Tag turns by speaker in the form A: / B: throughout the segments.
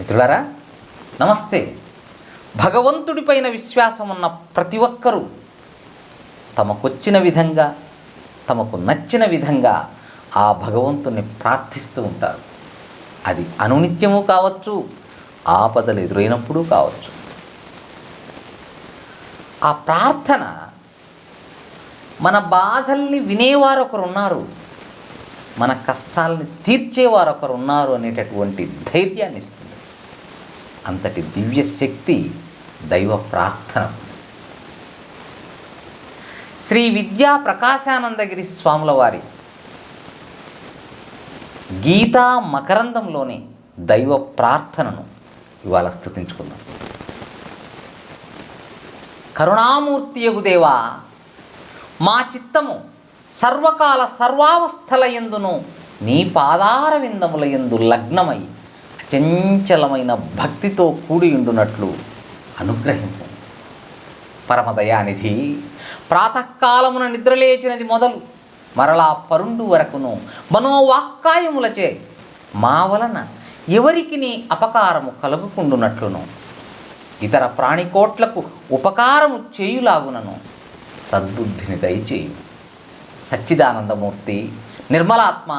A: మిత్రులారా నమస్తే. భగవంతుడిపైన విశ్వాసం ఉన్న ప్రతి ఒక్కరూ తమకొచ్చిన విధంగా తమకు నచ్చిన విధంగా ఆ భగవంతుణ్ణి ప్రార్థిస్తూ ఉంటారు. అది అనునిత్యము కావచ్చు ఆపదలు ఎదురైనప్పుడు కావచ్చు. ఆ ప్రార్థన మన బాధల్ని వినేవారు ఒకరు ఉన్నారు మన కష్టాలని తీర్చేవారు ఒకరు ఉన్నారు అనేటటువంటి ధైర్యాన్ని ఇస్తుంది అంతటి దివ్య శక్తి దైవ ప్రార్థన. శ్రీ విద్యా ప్రకాశానందగిరి స్వాముల వారి గీతా మకరందంలోని దైవ ప్రార్థనను ఇవాళ స్థుతించుకుందాం. కరుణామూర్తి యగుదేవా మా చిత్తము సర్వకాల సర్వావస్థల ఎందును నీ పాదార విందముల ఎందు లగ్నమై చంచలమైన భక్తితో కూడి ఉండునట్లు అనుగ్రహింపు. పరమదయానిధి ప్రాతకాలమున నిద్రలేచినది మొదలు మరలా పరుండు వరకును మనోవాక్కాయములచే మా వలన ఎవరికి అపకారము కలుగుకుండునట్లును. ఇతర ప్రాణికోట్లకు ఉపకారము చేయులాగునను సద్బుద్ధిని దయచేయు. సచ్చిదానందమూర్తి నిర్మలాత్మ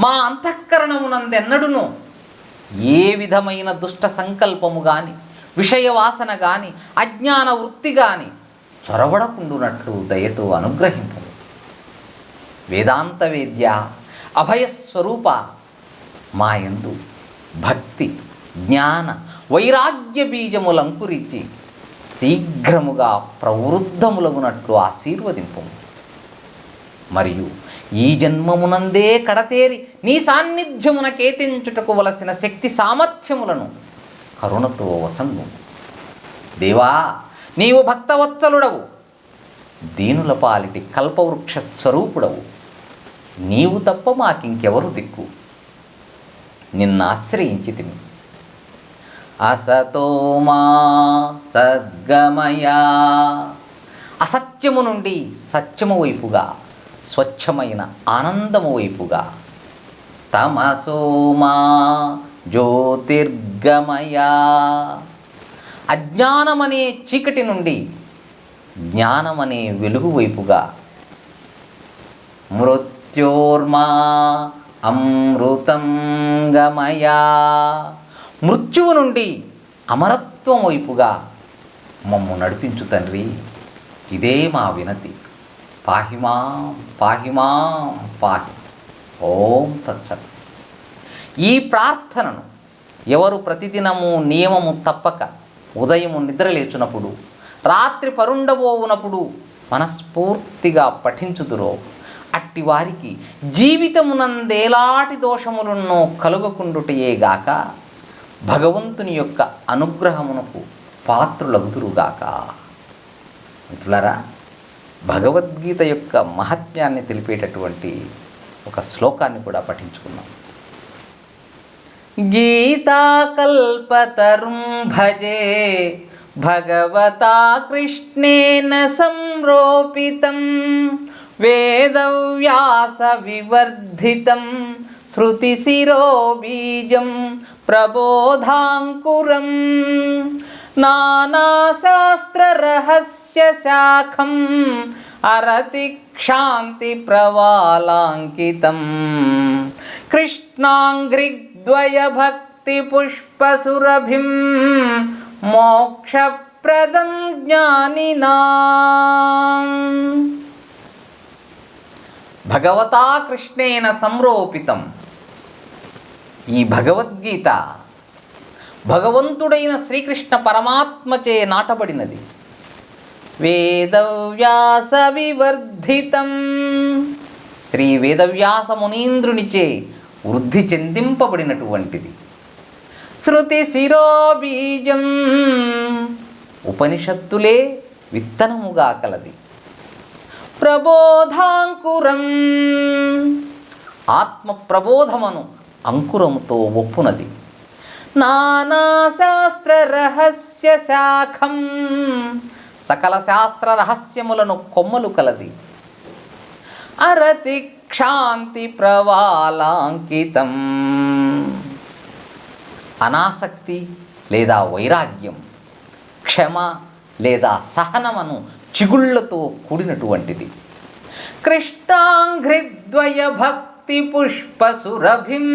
A: మా అంతఃకరణమునందెన్నడును ఏ విధమైన దుష్ట సంకల్పము కానీ విషయవాసన కానీ అజ్ఞాన వృత్తి కానీ చొరబడకుండునట్లు దయతో అనుగ్రహింపు. వేదాంత వేద్య అభయస్వరూప మా ఎందు భక్తి జ్ఞాన వైరాగ్య బీజములంకురించి శీఘ్రముగా ప్రవృద్ధములగునట్లు ఆశీర్వదింపు. మరియు ఈ జన్మమునందే కడతేరి నీ సాన్నిధ్యమున కేతించుటకు వలసిన శక్తి సామర్థ్యములను కరుణతో వసంగు. దేవా నీవు భక్తవత్సలుడవు. దీనుల పాలిటి కల్పవృక్ష స్వరూపుడవు. నీవు తప్ప మాకింకెవరు దిక్కు. నిన్నాశ్రయించితిమి అసతో మా సద్గమయా. అసత్యము నుండి సత్యము వైపుగా స్వచ్ఛమైన ఆనందము వైపుగా. తమసోమా జ్యోతిర్గమయా. అజ్ఞానమనే చీకటి నుండి జ్ఞానమనే వెలుగు వైపుగా. మృత్యోర్మా అమృతం గమయా. మృత్యువు నుండి అమరత్వం వైపుగా మమ్ము నడిపించు తండ్రి ఇదే మా వినతి. పాహిమా పాహిమా పాహి ఓం తత్సత్. ఈ ప్రార్థనను ఎవరు ప్రతిదినము నియమము తప్పక ఉదయము నిద్రలేచునప్పుడు రాత్రి పరుండబోవునప్పుడు మనస్ఫూర్తిగా పఠించుదురో అట్టి వారికి జీవితమునందేలాటి దోషములను కలుగకుండుటయేగాక భగవంతుని యొక్క అనుగ్రహమునకు పాత్రులగుదురుగాక మిత్రులారా భగవద్గీత యొక్క మహత్యాన్ని తెలిపేటటువంటి ఒక శ్లోకాన్ని కూడా పఠించుకున్నాం. గీతాకల్పతరుం భజే భగవతా కృష్ణేన సంరోపితం వేదవ్యాస వివర్ధితం శృతిశిరోబీజం ప్రబోధాంకురం నానాశాస్త్రరహస్యశాఖం అరతి క్షాంతి ప్రవాలాంకితం కృష్ణాంఘ్రిద్వయ భక్తి పుష్పసురభిం మోక్షప్రదం జ్ఞానినా. భగవతా కృష్ణేన సంరోపితం. ఈ భగవద్గీత భగవంతుడైన శ్రీకృష్ణ పరమాత్మచే నాటబడినది. వేదవ్యాస వివర్ధితం. శ్రీ వేదవ్యాస మునీంద్రునిచే వృద్ధి చెందింపబడినటువంటిది. శృతి శిరోబీజం. ఉపనిషత్తులే విత్తనముగా కలది. ప్రబోధాంకురం. ఆత్మ ప్రబోధమును అంకురముతో ఒప్పునది. రహస్య శాఖం సకల శాస్త్ర రహస్యములను కొమ్మలు కలది. అరతి క్షాంతి ప్రవాలాంకితం. అనాసక్తి లేదా వైరాగ్యం క్షమ లేదా సహనమను చిగుళ్ళతో కూడినటువంటిది. కృష్ణాంఘ్రిద్వయ భక్తి పుష్పసురభిం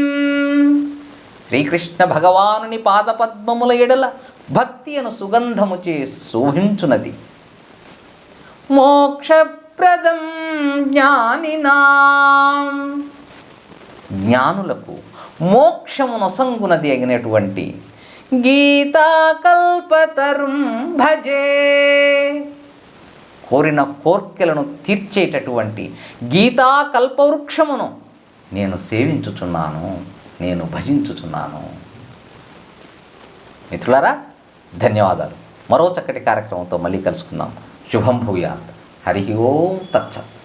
A: శ్రీకృష్ణ భగవానుని పాదపద్మముల ఎడల భక్తి అను సుగంధము చే శోభించునది. మోక్షప్రదం జ్ఞానినా. జ్ఞానులకు మోక్షమునొసంగునది అయినటువంటి గీతాకల్పతరుం భజే. కోరిన కోర్కెలను తీర్చేటటువంటి గీతాకల్పవృక్షమును నేను సేవించుచున్నాను. నేను భజించుచున్నాను. మిత్రులారా ధన్యవాదాలు. మరో చక్కటి కార్యక్రమంతో మళ్ళీ కలుసుకుందాం. శుభం భూయాత్. హరి ఓం తచ్చత్